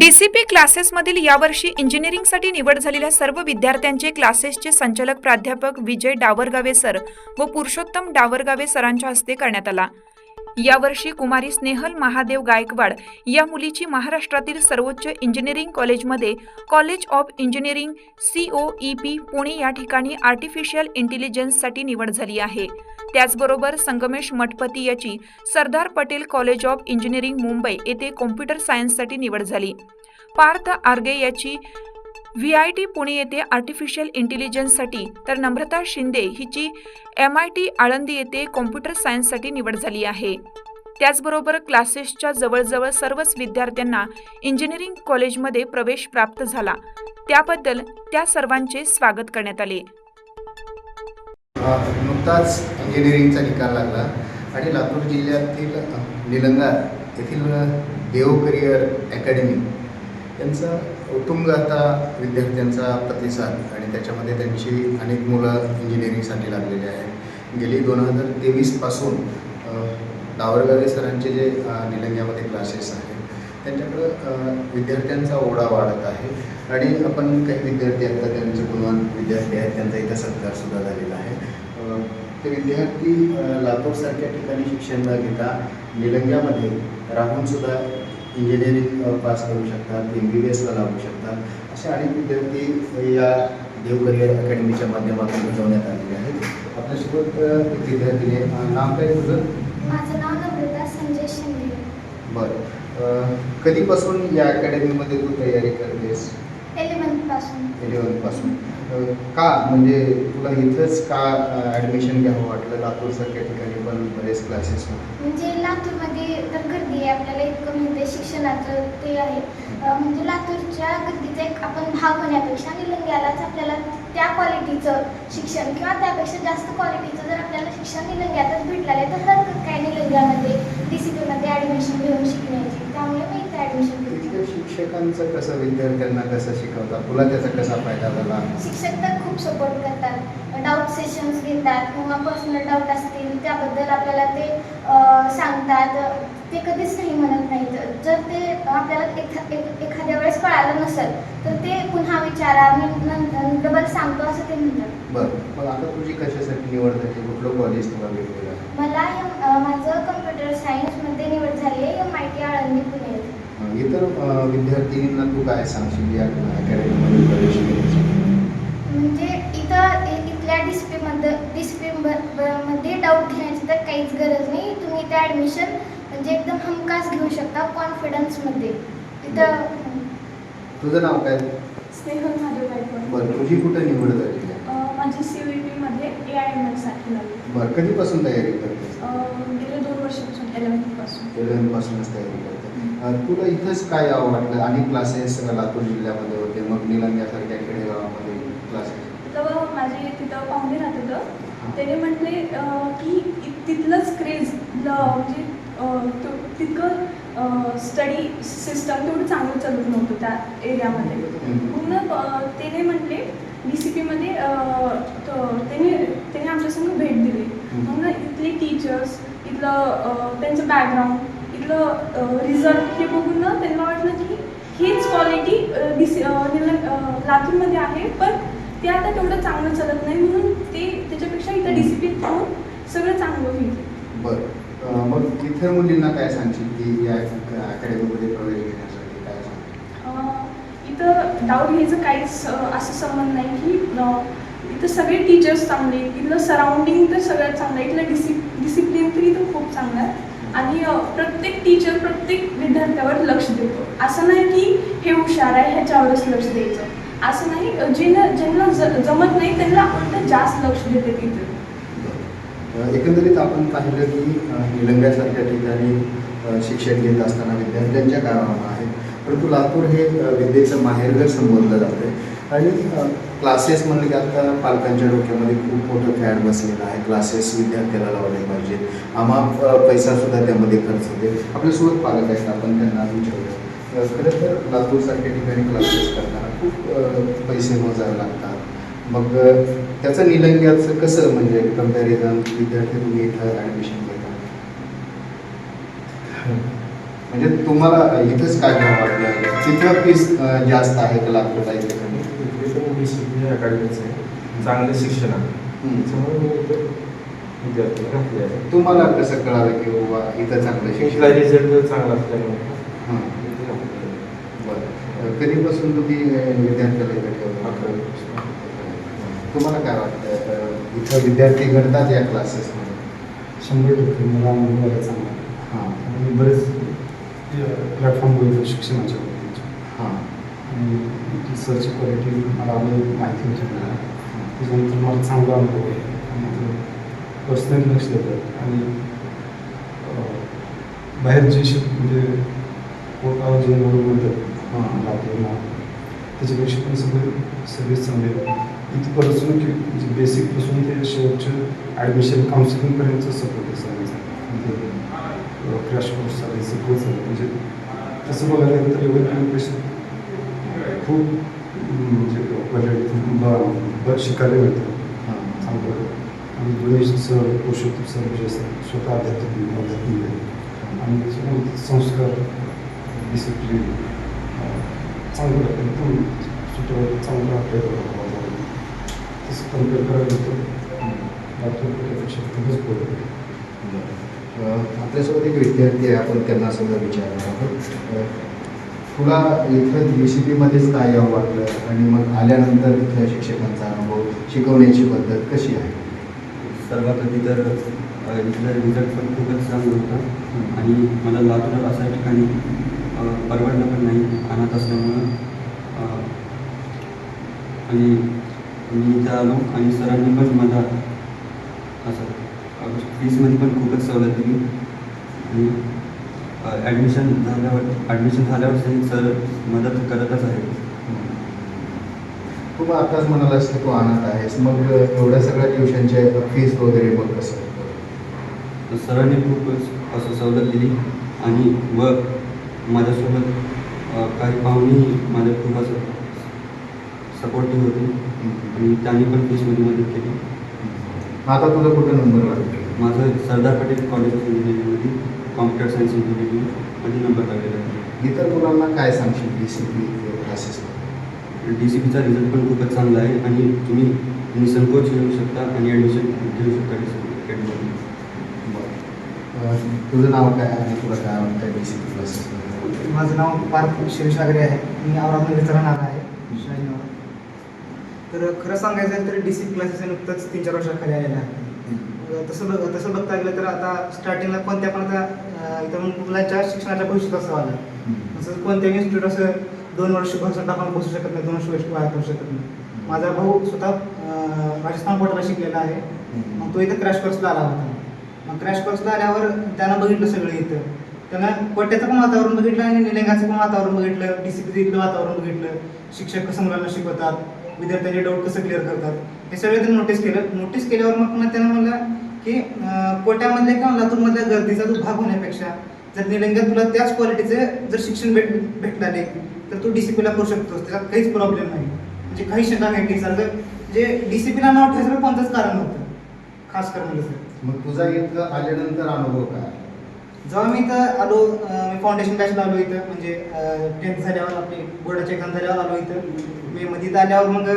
DCP क्लासेसमधील यावर्षी इंजिनिअरिंगसाठी निवड झालेल्या सर्व विद्यार्थ्यांचे क्लासेसचे संचालक प्राध्यापक विजय डावरगावे सर व पुरुषोत्तम डावरगावे सरांच्या हस्ते करण्यात आला. यावर्षी कुमारी स्नेहल महादेव गायकवाड या मुलीची महाराष्ट्रातील सर्वोच्च इंजिनिअरिंग कॉलेजमध्ये college of engineering COEP Pune या ठिकाणी आर्टिफिशियल इंटेलिजन्ससाठी निवड झाली आहे. त्याचबरोबर संगमेश मठपती याची Sardar Patel college of engineering Mumbai येथे कॉम्प्युटर सायन्ससाठी निवड झाली. पार्थ आर्गे याची व्ही आय टी पुणे येथे आर्टिफिशियल इंटेलिजन्ससाठी तर नम्रता शिंदे हिची एम आय टी आळंदी येथे कॉम्प्युटर सायन्ससाठी निवड झाली आहे. त्याचबरोबर क्लासेसच्या जवळजवळ सर्वच विद्यार्थ्यांना इंजिनिअरिंग कॉलेजमध्ये प्रवेश प्राप्त झाला. त्याबद्दल त्या सर्वांचे स्वागत करण्यात आले. नुकताच इंजिनिअरिंगचा निकाल लागला आणि लातूर जिल्ह्यातील निलंगा येथील देव करिअर अकॅडमी यांचा उत्तुंग आता विद्यार्थ्यांचा प्रतिसाद आणि त्याच्यामध्ये त्यांची अनेक मुलं इंजिनिअरिंगसाठी लागलेली आहेत. गेली दोन हजार तेवीसपासून डावरगावे सरांचे जे निलंग्यामध्ये क्लासेस आहेत त्यांच्याकडं विद्यार्थ्यांचा ओढा वाढत आहे. आणि आपण काही विद्यार्थी आता त्यांचे गुणवान विद्यार्थी आहेत त्यांचा इथं सत्कारसुद्धा झालेला आहे. ते विद्यार्थी लातूरसारख्या ठिकाणी शिक्षण न घेता निलंग्यामध्ये राहूनसुद्धा इंजिनिअरिंग पास करू शकतात एम बी बी एसला लागू शकतात. असे अनेक विद्यार्थी या देव करिअर अकॅडमीच्या माध्यमातून घडवण्यात आलेले आहेत. आपल्यासोबत एक विद्यार्थीने नाव काय तुझं? माझं नाव नम्रता संजय शिंदे. बरं. कधीपासून या अकॅडमीमध्ये तू तयारी करतेस? एलेवन्थपासून इलेवन्थपासून का? म्हणजे तुला इथंच का ॲडमिशन घ्यावं वाटलं? लातूरसारख्या ठिकाणी पण बरेच क्लासेस म्हणजे लातूरमध्ये तर गर्दी आहे. आपल्याला इतकं म्हणजे शिक्षणाचं ते आहे. अं, म्हणजे लातूरच्या गर्दीचा एक आपण भाग होण्यापेक्षा निलंग्यालाच आपल्याला त्या क्वालिटीचं शिक्षण किंवा त्यापेक्षा जास्त क्वालिटीचं जर आपल्याला शिक्षण निलंग्यातच भेटलं आहे तर हरकत काय निलंग्यामध्ये डी सी पीमध्ये ॲडमिशन घेऊन शिकण्याची. त्यामुळे मी इथे ॲडमिशन शिक्षकांचं कसं विद्यार्थ्यांना कसं शिकवतात तुला त्याचा कसा फायदा झाला? शिक्षक तर खूप सपोर्ट करतात. डाऊट सेशन्स घेतात किंवा पर्सनल डाऊट असतील त्याबद्दल आपल्याला ते सांगतात. ते कधीच नाही म्हणत नाहीत. जर ते आपल्याला एखा एखाद्या वेळेस कळालं नसेल तर ते पुन्हा विचारा. मी नंतर डबल सांगतो असं ते म्हणतात. बरं. मग आता तुझी कशासाठी निवड झाली? कुठलं कॉलेज तुला भेटलेलं? मला माझं कम्प्युटर सायन्समध्ये निवड झाली आहे. M I T Alandi Pune येथे. इतर अं, विद्यार्थिनींना तू काय सांगशील या अकॅडमीमध्ये प्रवेश घेण्यासाठी म्हणजे इथं इथल्या डिस्प्लेमध्ये डिस्प्लेमध्ये डाऊट घेण्याची तर काहीच गरज नाही. तुम्ही इथे ॲडमिशन म्हणजे एकदम हमखास घेऊ शकता कॉन्फिडन्समध्ये इथं तुझं नाव काय? स्नेहल महादेव गायकवाड बरं तुझी कुठं निवड झाली? माझी सी टीमध्ये ए आय एम एलसाठी लागली बरं कधीपासून तयारी करतेस? अ, गेले दोन वर्षापासून एलेवन्थपासून इलेव्हनपासूनच तयारी करते तुला इथंच काय यावं वाटलं? आणि क्लासेस लातूर जिल्ह्यामध्ये होते मग निलंग्यासारख्या खेडेगावामध्ये क्लासेस तेव्हा माझे तिथं पाहुणे राहत होतं त्याने म्हटले की तिथलंच क्रेज म्हणजे तितकं स्टडी सिस्टम तेवढं चांगलं चालत नव्हतं त्या एरियामध्ये अ, त्याने म्हटले डी सी पीमध्ये त्याने त्याने आमच्यासंग भेट दिली. म्हणून इथले टीचर्स इथलं त्यांचं बॅकग्राऊंड रिझल्ट हे बघून ना त्यांना वाटलं की हेच क्वालिटी लातूरमध्ये आहे पण ते आता तेवढं चांगलं चालत नाही म्हणून ते त्याच्यापेक्षा इथं डिसिप्लिन ठेवून सगळं चांगलं होईल. बरं. मग इथे मुलींना काय सांगशील की या अकॅडमीमध्ये प्रवेश घेण्यासाठी काय अ, इथं डाऊट घ्यायचं काहीच असं संबंध नाही की इथं सगळे टीचर्स चांगले इथलं सराउंडिंग तर सगळ्यात चांगलं आहे. इथलं डिसि डिसिप्लिन तर इथं खूप चांगलं आहे. आणि प्रत्येक टीचर प्रत्येक विद्यार्थ्यावर लक्ष देतो. असं नाही की हे हुशार आहे ह्याच्यावरच लक्ष द्यायचं. असं नाही ज्यांना ज्यांना ज जमत नाही त्यांना उलट जास्त लक्ष देते तिथे. एकंदरीत आपण पाहिलं की निलंग्यासारख्या ठिकाणी शिक्षण घेत असताना विद्यार्थ्यांच्या कामावर आहेत. परंतु लातूर हे विद्येचं माहेरघर संबोधलं जातं आणि क्लासेस म्हणलं की आता पालकांच्या डोक्यामध्ये खूप मोठं फॅड बसलेलं आहे. क्लासेस विद्यार्थ्याला लावले पाहिजेत आम्हा पैसासुद्धा त्यामध्ये खर्च होते. आपल्यासोबत पालक आहेत आपण त्यांना विचारूया. खरं तर लातूरसारख्या ठिकाणी क्लासेस करताना खूप पैसे मोजावे लागतात. मग त्याचं निलंग्याचं कसं म्हणजे कंपॅरिझन विद्यार्थी तुम्ही इथं ॲडमिशन घेता? म्हणजे तुम्हाला इथंच काय घ्यावं वाटलं तिथं फीस जास्त आहे का लातूरला इथे? इथे पण वीस अकॅडमीच आहे. चांगले शिक्षण आहे. त्याच्यामुळे मी इथे विद्यार्थी घातले आहे. तुम्हाला कसं कळालं की बाबा इथं चांगलं शिक्षण? रिझल्ट चांगला असल्यामुळे हां. इथे. बरं. कधीपासून तुम्ही विद्यार्थ्याला इथं ठेवलं? अकरावीपासून. तुम्हाला काय वाटतं अं, इथं विद्यार्थी घडतात या क्लासेसमध्ये शंभर टक्के मला अनुभव चांगला. हां. आणि बरेच प्लॅटफॉर्म शिक्षणाच्या बाबतीत. हां. आणि सरची क्वालिटी मला अनुभव माहिती होती मला. त्याच्यानंतर मला चांगला अनुभव आहे. आणि पर्सनल लक्ष देतात आणि बाहेर बाहेरचे शिक म्हणजे कोर्टावर जे म्हणून म्हणतात हां. ना त्याच्यापेक्षा पण सगळे सगळे चांगले इथपासून की म्हणजे बेसिकपासून ते शेवटचं ॲडमिशन काउन्सिलिंगपर्यंत सपोर्ट आहे सगळ्यांचा म्हणजे क्रॅश कोर्स झाले सगळं झालं. म्हणजे तसं बघायला गेलं तर एवढं खूप म्हणजे क्वालिटी ब शिकायला मिळतं चांगलं. आणि गणेश सर पुरुषोत्तम सर जे असतात स्वतः अध्यात्मिक अध्यात्मिक आहे आणि संस्कार डिसिप्लिन चांगलं एकदम सुट चांगलं आपल्या तसं कंपेअर करायला तर लातूरपेक्षा खूपच. अं, आपल्यासोबत एक विद्यार्थी आहे. आपण त्यांना सगळं विचारणार आहोत. तुला इथं बी सी काय यावं वाटलं आणि मग आल्यानंतर इथल्या शिक्षकांचा अनुभव शिकवण्याची पद्धत कशी आहे? सर्वात आधी तर अ, इथलं रिझल्ट पण खूपच चांगलं होता. आणि मला लातूर अशा ठिकाणी परवडलं पण नाही अनाथ असल्यामुळं आणि मी इथं आलो आणि सरांनी पण मला असं फीसमध्ये पण खूपच सवलत दिली. आणि ॲडमिशन झाल्यावर ॲडमिशन झाल्यावर सर मदत करतच आहे तू मग आताच म्हणालास की तू अनाथ आहेस मग एवढ्या सगळ्या ट्युशनचे फीस वगैरे मग कसं? तर सरांनी खूपच असं सवलत दिली आणि व माझ्यासोबत काही पाहुणी माझ्या खूप असं सपोर्टिव्ह होती आणि त्यांनी पण फीसमध्ये मदत केली. आता तुझा कुठं नंबर लागतो? माझं सरदार पटेल कॉलेज इंजिनिअरिंगमध्ये कॉम्प्युटर सायन्स इंजिनिअरिंगमध्ये नंबर लागलेला आहे इतर मुलांना काय सांगशील B C P classes D C पीचा रिझल्ट पण खूपच चांगला आहे आणि तुम्ही निसंकोच येऊ शकता आणि ॲडमिशन घेऊ शकता डी सी पी तुझं नाव काय आणि तुला काय आवडतं बी सी पी क्लासेस माझं नाव पार्थ शिरीष आगरे आहे. मी औरंगाबादचा राहणार आहे. तर खरं सांगायचं तर डी सी क्लासेस नुकतंच तीन चार वर्षाखाली आलेलं आहे. तसं बघ तसं बघता गेलं तर आता स्टार्टिंगला कोणत्या पण आता इथं मुलांच्या शिक्षणाच्या भविष्यात असं आलं. तसं कोणत्याही इन्स्टिट्यूट असं दोन वर्ष भविष्यात आपण बसू शकत नाही दोन वर्ष वाया करू शकत नाही. माझा भाऊ स्वतः राजस्थान कोर्टाला शिकलेला आहे. मग तो इथं क्रॅश कोर्सला आला होता. मग क्रॅश कोर्सला आल्यावर त्यानं बघितलं सगळं इथं. त्यानं कोट्याचं पण वातावरण बघितलं आणि निलंगाचं पण वातावरण बघितलं डी सी पीचं वातावरण बघितलं. शिक्षक कसं मुलांना शिकवतात विद्यार्थ्यांचे डाऊट कसं क्लिअर करतात हे सगळे त्यांनी नोटीस केलं. नोटीस केल्यावर मग त्यानं म्हणलं की कोट्यामधल्या किंवा लातूरमधल्या गर्दीचा तू भाग होण्यापेक्षा जर निलंग्यात तुला त्याच क्वालिटीचं जर शिक्षण भेट नाही तर तू डी सी पीला करू शकतोस. त्याच्यात काहीच प्रॉब्लेम नाही. म्हणजे काही शंका नाही की सारखं जे डी सी पीला नाव ठेवायचं कोणतंच कारण नव्हतं. खास कर म्हणलं तर मग तुझा इथं आल्यानंतर अनुभव काय? जेव्हा मी इथं आलो मी फाउंडेशन बॅचला आलो इथं म्हणजे टेन्थ झाल्यावर आपली बोर्डाचे एक्झाम झाल्यावर आलो इथं. मी मध्ये इथं आल्यावर मग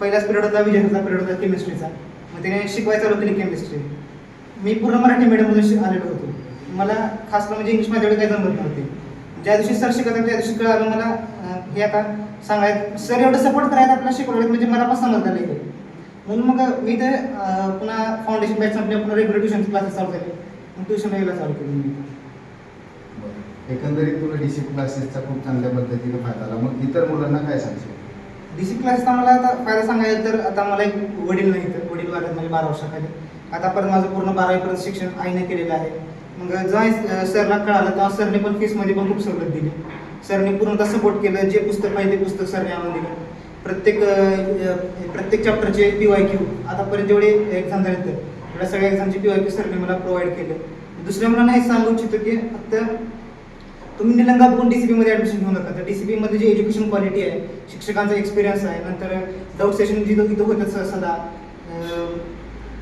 पहिलाच पिरियड होता विजयाचा पिरियड होता केमिस्ट्रीचा त्याने शिकवायचं चालू केली केमिस्ट्री मी पूर्ण मराठी मीडियममधून आलेलो होतो. मला खास करून म्हणजे इंग्लिशमध्ये काही जमत नव्हते. ज्या दिवशी सर शिकवतात त्या दिवशी कळालं मला हे आता सांगायचं सर एवढं सपोर्ट करायचं आपल्याला शिकवलं म्हणजे मला पण समजलं नाही. म्हणून मग मी ते पुन्हा फाउंडेशन बॅच संपले पुन्हा रेग्युलर ट्युशन क्लासेस चालू झाले. मग ट्युशन यायला चालू केली मी. एकंदरीत तुला डी सी क्लासेसचा खूप चांगल्या पद्धतीने फायदा आला मग इतर मुलांना काय सांगशील? सी क्लासचा मला आता फायदा सांगायचा तर आता मला एक वडील नाही तर वडील वाढत म्हणजे बारा वर्षाखाली. आतापर्यंत माझं पूर्ण बारावीपर्यंत शिक्षण आईने केलेलं आहे. मग जेव्हा सरला कळालं तेव्हा सरने पण फीसमध्ये पण खूप सवलत दिली. सरने पूर्णतः सपोर्ट केलं जे पुस्तक पाहिजे ते पुस्तक सरने आम्हाला दिलं. प्रत्येक प्रत्येक चॅप्टरचे पी वाय क्यू आतापर्यंत जेवढे एक्झाम झाले तर एवढ्या सगळ्या एक्झामचे पी वाय क्यू सरने मला प्रोव्हाइड केलं. दुसऱ्या मला नाही सांगू इच्छितो की फक्त तुम्ही निलंगा बघून डी सी पीमध्ये ॲडमिशन घेऊ नका. तर डी सी पीमध्ये जी एज्युकेशन क्वालिटी आहे शिक्षकांचा एक्सपिरियन्स आहे नंतर डाऊट सेशन जिथं तिथं होतं सदा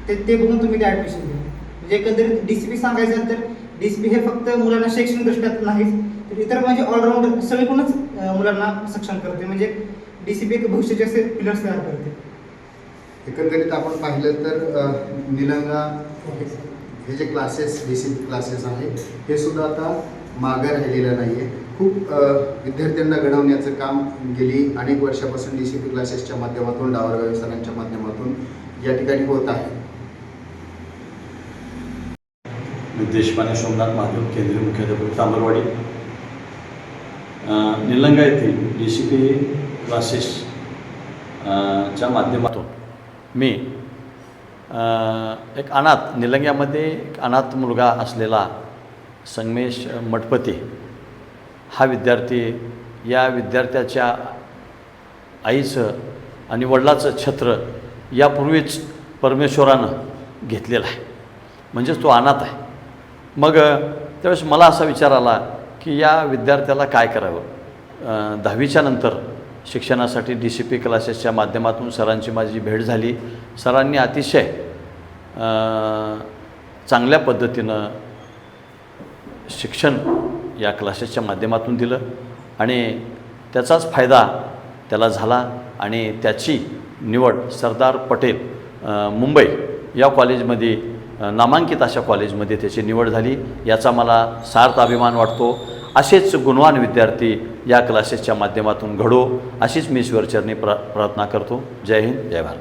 ते ते बघून तुम्ही ते ॲडमिशन घ्या. म्हणजे एकंदरीत डी सी पी सांगायचं तर डी सी पी हे फक्त मुलांना शैक्षणिक दृष्ट्यात नाहीच तर इतर म्हणजे ऑलराऊंडर सगळीकडूनच मुलांना सक्षम करते. म्हणजे डी सी पी एक भविष्याचे असे पिलर्स तयार करते. एकंदरीत आपण पाहिलं तर निलंगा हे- जे क्लासेस डी सी क्लासेस आहेत हे सुद्धा आता मागं राहिलेलं नाही आहे खूप विद्यार्थ्यांना घडवण्याचं काम गेली अनेक वर्षापासून डी सी पी क्लासेसच्या माध्यमातून डावरगावे सरांच्या माध्यमातून या ठिकाणी होत आहे. देशपाने देशपांडे सोमनाथ महादेव केंद्रीय मुख्याध्यापक तांबरवाडी निलंगा येथील डी सी पी क्लासेस च्या माध्यमातून मी एक अनाथ निलंग्यामध्ये एक अनाथ मुलगा असलेला संगमेश मठपती. हा विद्यार्थी या विद्यार्थ्याच्या आईचं आणि वडिलाचं छत्र यापूर्वीच परमेश्वरानं घेतलेलं आहे. म्हणजेच तो अनाथ आहे. मग त्यावेळेस मला असा विचार आला की या विद्यार्थ्याला काय करावं? दहावीच्या नंतर शिक्षणासाठी डी सी पी क्लासेसच्या माध्यमातून सरांची माझी भेट झाली. सरांनी अतिशय चांगल्या पद्धतीनं शिक्षण या क्लासेसच्या माध्यमातून दिलं आणि त्याचाच फायदा त्याला झाला आणि त्याची निवड सरदार पटेल मुंबई या कॉलेजमध्ये नामांकित अशा कॉलेजमध्ये त्याची निवड झाली. याचा मला सार्थ अभिमान वाटतो. असेच गुणवान विद्यार्थी या क्लासेसच्या माध्यमातून घडो. अशीच मी ईश्वरचरणी प्रा प्रार्थना करतो. जय हिंद जय भारत.